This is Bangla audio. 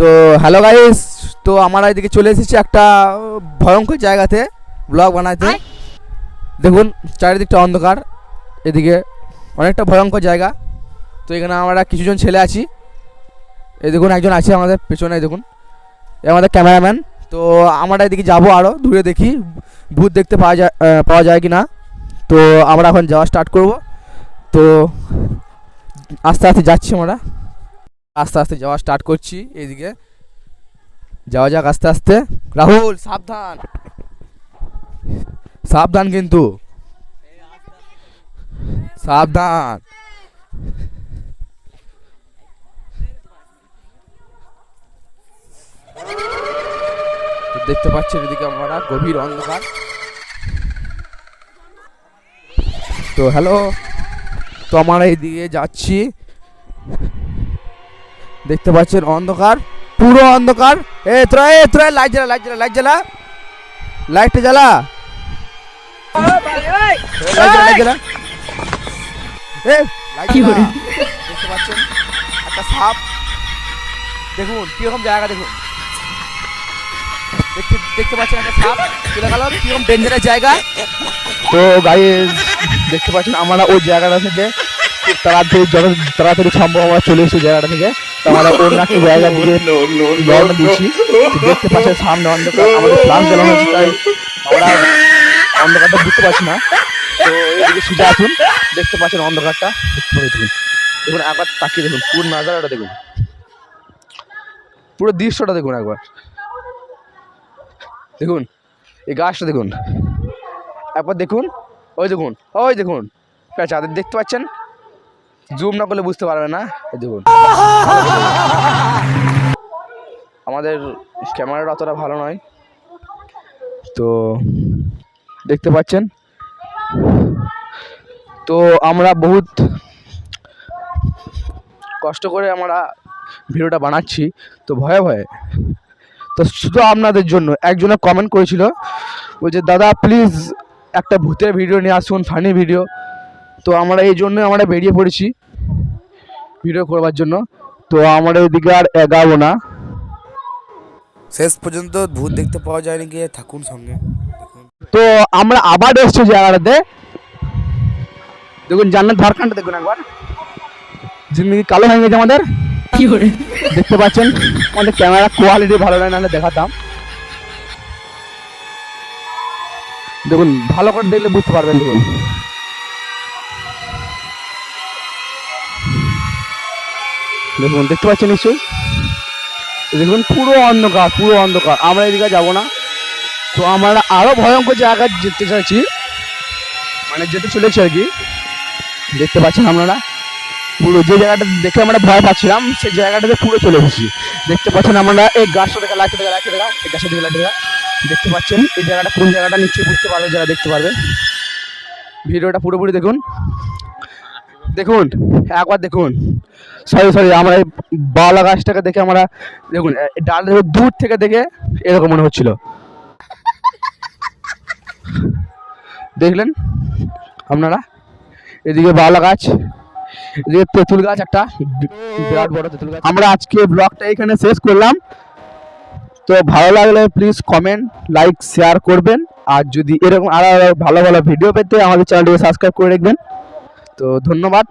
তো হ্যালো গাইস তো আমরা এদিকে চলে এসেছি একটা ভয়ঙ্কর জায়গাতে ব্লগ বানাতে দেখুন চারিদিকটা অন্ধকার এদিকে অনেকটা ভয়ঙ্কর জায়গা। তো এখানে আমরা কিছুজন ছেলে আছি। এই দেখুন একজন আছে আমাদের পেছনে দেখুন। এ আমাদের ক্যামেরাম্যান তো আমরা এদিকে যাব আরও দূরে দেখি ভূত দেখতে পাওয়া যায় পাওয়া যায় কি না তো আমরা এখন যাওয়া স্টার্ট করব। তো আস্তে আস্তে যাচ্ছি আমরা। আস্তে আস্তে যাওয়া স্টার্ট করছি, এইদিকে। যাওয়া যাক আস্তে আস্তে। রাহুল, সাবধান। সাবধান কিন্তু। সাবধান। দেখতে পাচ্ছেন এদিকে আমরা গভীর অন্ধকার। তো হ্যালো তো আমরা এইদিকে যাচ্ছি। দেখতে পাচ্ছেন অন্ধকার পুরো অন্ধকার। এ তোরা এ তোরা লাইট জ্বালা লাইট জ্বালা লাইট জ্বালা। লাইটটা জ্বালা। লাইট জ্বালা এ লাইট দেখতে পাচ্ছেন? একটা সাপ। দেখুন কীরকম জায়গা দেখুন। দেখতে দেখতে পাচ্ছেন একটা সাপ চলে গেল কীরকম ডেঞ্জারাস জায়গা। তো গাড়ি দেখতে পাচ্ছেন আমরা ওই জায়গাটা থেকে তাড়াতাড়ি যত তাড়াতাড়ি সম্ভব আমরা চলে এসেছি জায়গাটা থেকে। তো আমরা অন্য একটা জায়গা দিকে রওনা দিচ্ছি। দেখতে পাচ্ছেন সামনে অন্ধকার আমাদের জ্বালানো হচ্ছে তাই আমরা অন্ধকারটা বুঝতে পারছি না। তো এইদিকে সোজা আসুন দেখতে পাচ্ছেন অন্ধকারটা। দেখতে দেখুন। দেখুন একবার তাকিয়ে দেখুন পুরো নাজারাটা দেখুন। পুরো দৃশ্যটা দেখুন একবার। দেখুন এই গাছটা দেখুন। একবার দেখুন ওই দেখুন ওই দেখুন। চাঁদের দেখতে পাচ্ছেন। জুম না করলে বুঝতে পারবে না। দেখুন। আমাদের ক্যামেরাটা অতটা ভালো নয়। তো দেখতে পাচ্ছেন? তো আমরা বহুত কষ্ট করে আমরা ভিডিওটা বানাচ্ছি। তো ভয়ে ভয়ে। তো শুধু আপনাদের জন্য, একজনে কমেন্ট করেছিল, বলছে, দাদা প্লিজ একটা ভূতের ভিডিও নিয়ে আসুন ফানি ভিডিও তো আমরা এই জন্য আমরা বেরিয়ে পড়েছি। ভিডিও করবার জন্য। তো আমরা এদিকে আর এগাবো না। শেষ পর্যন্ত ভূত দেখতে পাওয়া যায়নি গিয়ে থাকুন সঙ্গে। তো আমরা আবার এসছি জায়গাটাতে দেখুন জান্নাত ঝাড়খণ্ড দেখুন একবার। জিন্দগি কালো হয়ে গেছে আমাদের? দেখতে পাচ্ছেন? আমাদের ক্যামেরা কোয়ালিটি ভালো নয় নাহলে দেখাতাম। দেখুন ভালো করে দেখলে বুঝতে পারবেন দেখুন। দেখুন, দেখতে পাচ্ছেন নিশ্চয়ই? দেখুন, পুরো অন্ধকার পুরো অন্ধকার। আমরা এদিকে যাব না। তো আমরা আরও ভয়ঙ্কর জায়গায় যেতে চাইছি। মানে যেতে চলেছি আর কি। দেখতে পাচ্ছেন আপনারা? পুরো যে জায়গাটা দেখে আমরা ভয় পাচ্ছিলাম সেই জায়গাটাতে পুরো চলে এসেছি। দেখতে পাচ্ছেন আমরা এই গাছটা দেখা, লাইটটা দেখা লাইটটা দেখা, এই গাছটা দেখা লাইট দেখা। দেখতে পাচ্ছেন, এই জায়গাটা, কোন জায়গাটা নিশ্চয়ই বুঝতে পারবে, যারা দেখতে পারবে। ভিডিওটা পুরোপুরি দেখুন। দেখুন, একবার দেখুন। সরি সরি আমরা এই বাওলা গাছটাকে দেখে আমরা দেখুন ডাল দূর থেকে দেখে এরকম মনে হচ্ছিল। দেখলেন আপনারা? এদিকে বাওলা গাছ, এদিকে তেঁতুল গাছ, একটা বিরাট বড় তেঁতুল গাছ। আমরা আজকে ব্লগটা এখানে শেষ করলাম। তো ভালো লাগলে প্লিজ কমেন্ট লাইক শেয়ার করবেন। আর যদি এরকম আরও ভালো ভালো ভিডিও পেতে আমাদের চ্যানেলটিকে সাবস্ক্রাইব করে রাখবেন। তো ধন্যবাদ।